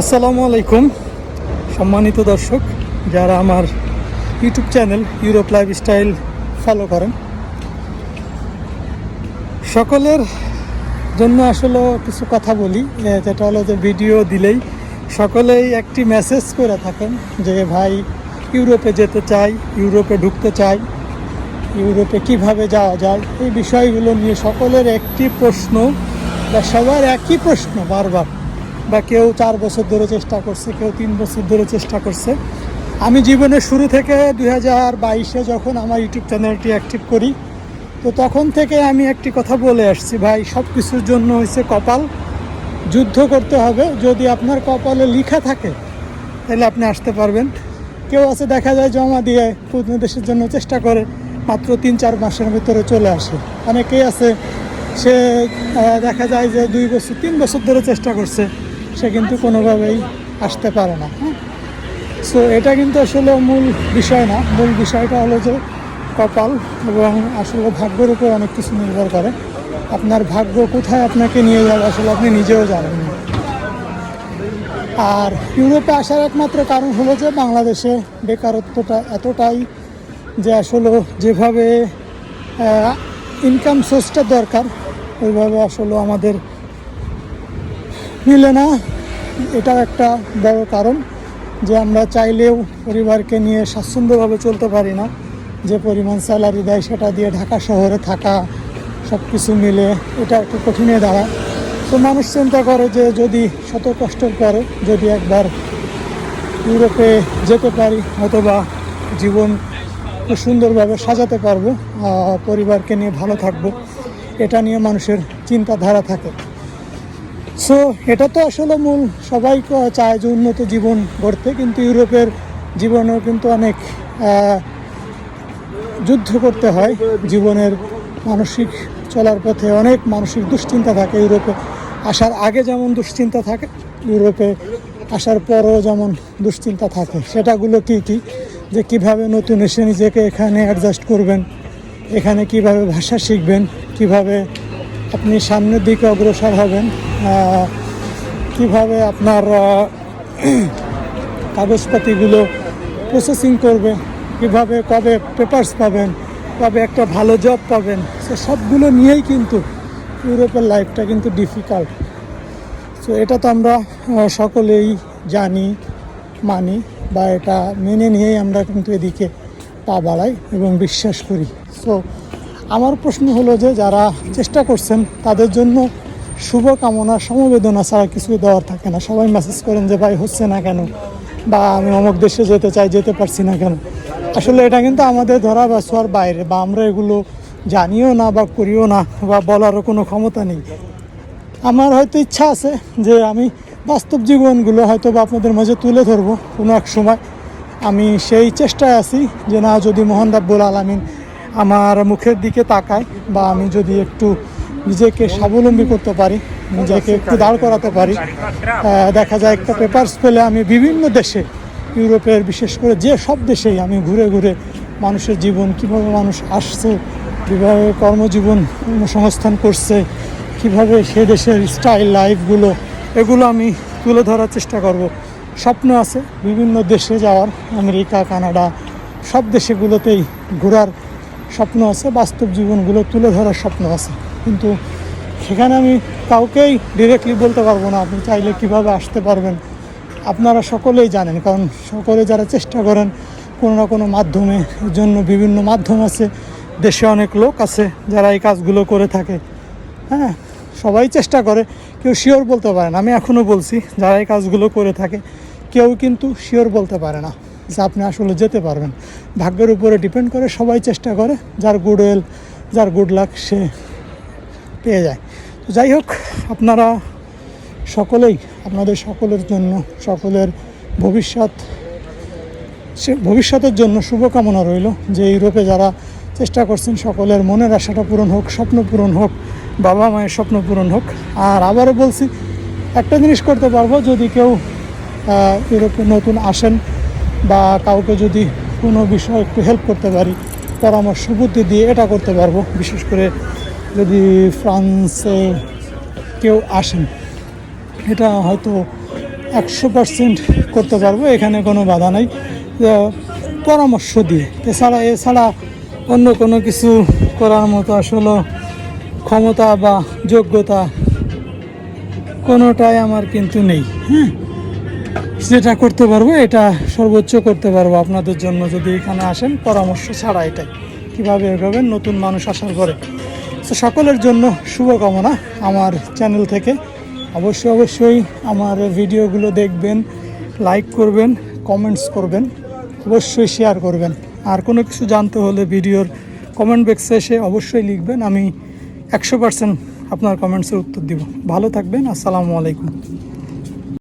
আসসালামু আলাইকুম, সম্মানিত দর্শক যারা আমার YouTube channel Europe lifestyle follow করেন। সকলের জন্য আসলে কিছু কথা বলি যেটা হলো যে ভিডিও দিলেই সকলেই একটি মেসেজ করে থাকেন যে, ভাই, ইউরোপে যেতে চাই, ইউরোপে ঢুকতে চাই, ইউরোপে কীভাবে যাওয়া যায়? এই বিষয়গুলো নিয়ে সকলের একটি প্রশ্ন বা সবার একই প্রশ্ন বারবার। বা কেউ চার বছর ধরে চেষ্টা করছে, কেউ তিন বছর ধরে চেষ্টা করছে। আমি জীবনের শুরু থেকে দুই হাজার বাইশে যখন আমার ইউটিউব চ্যানেলটি অ্যাক্টিভ করি, তো তখন থেকে আমি একটি কথা বলে আসছি, ভাই সব কিছুর জন্য হয়েছে কপাল। যুদ্ধ করতে হবে। যদি আপনার কপালে লিখা থাকে, তাহলে আপনি আসতে পারবেন। কেউ আছে দেখা যায় জমা দিয়ে কোনো দেশের জন্য চেষ্টা করে, মাত্র তিন চার মাসের ভিতরে চলে আসে। অনেকেই আছে, সে দেখা যায় যে দুই বছর, তিন বছর ধরে চেষ্টা করছে। সে কিন্তু কোনোভাবেই আসতে পারে না হ্যাঁ? সো এটা কিন্তু আসলে মূল বিষয় না। মূল বিষয়টা হলো যে কপাল এবং আসলে ভাগ্যের উপর অনেক কিছু নির্ভর করে। আপনার ভাগ্য কোথায় আপনাকে নিয়ে যাবে আসলে আপনি নিজেও জানেন আর ইউরোপে আসার একমাত্র কারণ হলো যে বাংলাদেশে বেকারত্বটা এতটাই যে আসলে যেভাবে ইনকাম সোর্সটা দরকার, ওইভাবে আসলে আমাদের মিলে না এটাও একটা বড় কারণ যে আমরা চাইলেও পরিবারকে নিয়ে স্বাচ্ছন্দ্যভাবে চলতে পারি না। যে পরিমাণ স্যালারি দেয় সেটা দিয়ে ঢাকা শহরে থাকা সব কিছু মিলে এটা একটু কঠিনে দাঁড়ায়। তো মানুষ চিন্তা করে যে যদি শত কষ্টের পরে যদি একবার ইউরোপে যেতে পারি, অথবা জীবন সুন্দরভাবে সাজাতে পারব পরিবারকে নিয়ে ভালো থাকব, এটা নিয়ে মানুষের চিন্তাধারা থাকে। সো এটা তো আসলে মূল সবাই চায় যে উন্নত জীবন গড়তে, কিন্তু ইউরোপের জীবনেও কিন্তু অনেক যুদ্ধ করতে হয়। জীবনের মানসিক চলার পথে অনেক মানসিক দুশ্চিন্তা থাকে ইউরোপে। আসার আগে যেমন দুশ্চিন্তা থাকে, ইউরোপে আসার পরও যেমন দুশ্চিন্তা থাকে, সেটাগুলো কি কি? যে কীভাবে নতুন এসে নিজেকে এখানে অ্যাডজাস্ট করবেন, এখানে কীভাবে ভাষা শিখবেন, কীভাবে আপনি সামনের দিকে অগ্রসর হবেন। কীভাবে আপনার কাগজপাতিগুলো প্রসেসিং করবে কীভাবে কবে পেপার্স পাবেন, কবে একটা ভালো জব পাবেন, সে সবগুলো নিয়েই কিন্তু ইউরোপের লাইফটা কিন্তু ডিফিকাল্ট সো এটা তো আমরা সকলেই জানি, মানি, বা এটা মেনে নিয়েই আমরা কিন্তু এদিকে পা বাড়াই এবং বিশ্বাস করি। সো আমার প্রশ্ন হলো যে যারা চেষ্টা করছেন, তাদের জন্য শুভকামনা, সমবেদনা ছাড়া কিছু দেওয়ার থাকে না। সবাই মেসেজ করেন যে, ভাই, হচ্ছে না কেন? বা, আমি অমুক দেশে যেতে চাই, যেতে পারছি না কেন? আসলে এটা কিন্তু আমাদের ধরা বা ছোঁয়ার বাইরে বা আমরা এগুলো জানিও না বা করিও না বা বলারও কোনো ক্ষমতা নেই। আমার হয়তো ইচ্ছা আছে যে, আমি বাস্তব জীবনগুলো হয়তো বা আপনাদের মাঝে তুলে ধরবো কোনো এক সময়। আমি সেই চেষ্টায় আছি যে, না, যদি মোহন রাব্বুল আলমিন আমার মুখের দিকে তাকায় বা আমি যদি একটু নিজেকে স্বাবলম্বী করতে পারি, নিজেকে একটু দাঁড় করাতে পারি দেখা যায় একটা পেপার্স পেলে আমি বিভিন্ন দেশে, ইউরোপের বিশেষ করে যে সব দেশেই আমি ঘুরে ঘুরে মানুষের জীবন, কীভাবে মানুষ আসছে, কীভাবে কর্মজীবন কর্মসংস্থান করছে, কীভাবে সে দেশের স্টাইল লাইফগুলো এগুলো আমি তুলে ধরার চেষ্টা করব। স্বপ্ন আছে বিভিন্ন দেশে যাওয়ার, আমেরিকা, কানাডা, সব দেশেগুলোতেই ঘোরার স্বপ্ন আছে, বাস্তব জীবনগুলো তুলে ধরার স্বপ্ন আছে। কিন্তু সেখানে আমি কাউকেই ডিরেক্টলি বলতে পারব না, আপনি চাইলে কীভাবে আসতে পারবেন। আপনারা সকলেই জানেন, কারণ সকলে যারা চেষ্টা করেন, কোনো না কোনো মাধ্যমে জন্য বিভিন্ন মাধ্যম আছে। দেশে অনেক লোক আছে যারা এই কাজগুলো করে থাকে। হ্যাঁ সবাই চেষ্টা করে, কেউ শিওর বলতে পারে না। আমি এখনও বলছি, যারা এই কাজগুলো করে থাকে, কেউ কিন্তু শিওর বলতে পারে না। যে আপনি আসলে যেতে পারবেন। ভাগ্যের উপরে ডিপেন্ড করে সবাই চেষ্টা করে, যার গুড ওয়েল যার গুড লাক সে পেয়ে যায়। তো যাই হোক, আপনারা সকলেই, আপনাদের সকলের জন্য, সকলের ভবিষ্যৎ, সে ভবিষ্যতের জন্য শুভকামনা রইল যে ইউরোপে যারা চেষ্টা করছেন সকলের মনের আশাটা পূরণ হোক, স্বপ্ন পূরণ হোক, বাবা মায়ের স্বপ্ন পূরণ হোক। আর আবারও বলছি, একটা জিনিস করতে পারব, যদি কেউ ইউরোপে নতুন আসেন বা কাউকে যদি কোনো বিষয়ে একটু হেল্প করতে পারি, পরামর্শ বুদ্ধি দিয়ে এটা করতে পারব। বিশেষ করে যদি ফ্রান্সে কেউ আসেন, এটা হয়তো একশো পার্সেন্ট করতে পারব, এখানে কোনো বাধা নাই। পরামর্শ দিয়ে। এছাড়া এছাড়া অন্য কোনো কিছু করার মতো আসলে ক্ষমতা বা যোগ্যতা কোনোটাই আমার কিন্তু নেই হ্যাঁ? যেটা করতে পারব, এটা সর্বোচ্চ করতে পারব আপনাদের জন্য যদি এখানে আসেন, পরামর্শ ছাড়া এটাই। কীভাবে এগোবেন, নতুন মানুষ আসার পরে। তো সকলের জন্য শুভকামনা আমার চ্যানেল থেকে। অবশ্যই অবশ্যই আমার ভিডিওগুলো দেখবেন, লাইক করবেন, কমেন্টস করবেন, অবশ্যই শেয়ার করবেন। আর কোনো কিছু জানতে হলে ভিডিওর কমেন্ট বক্সে এসে অবশ্যই লিখবেন, আমি একশো পার্সেন্ট আপনার কমেন্টসের উত্তর দিব। ভালো থাকবেন, আসসালামু আলাইকুম।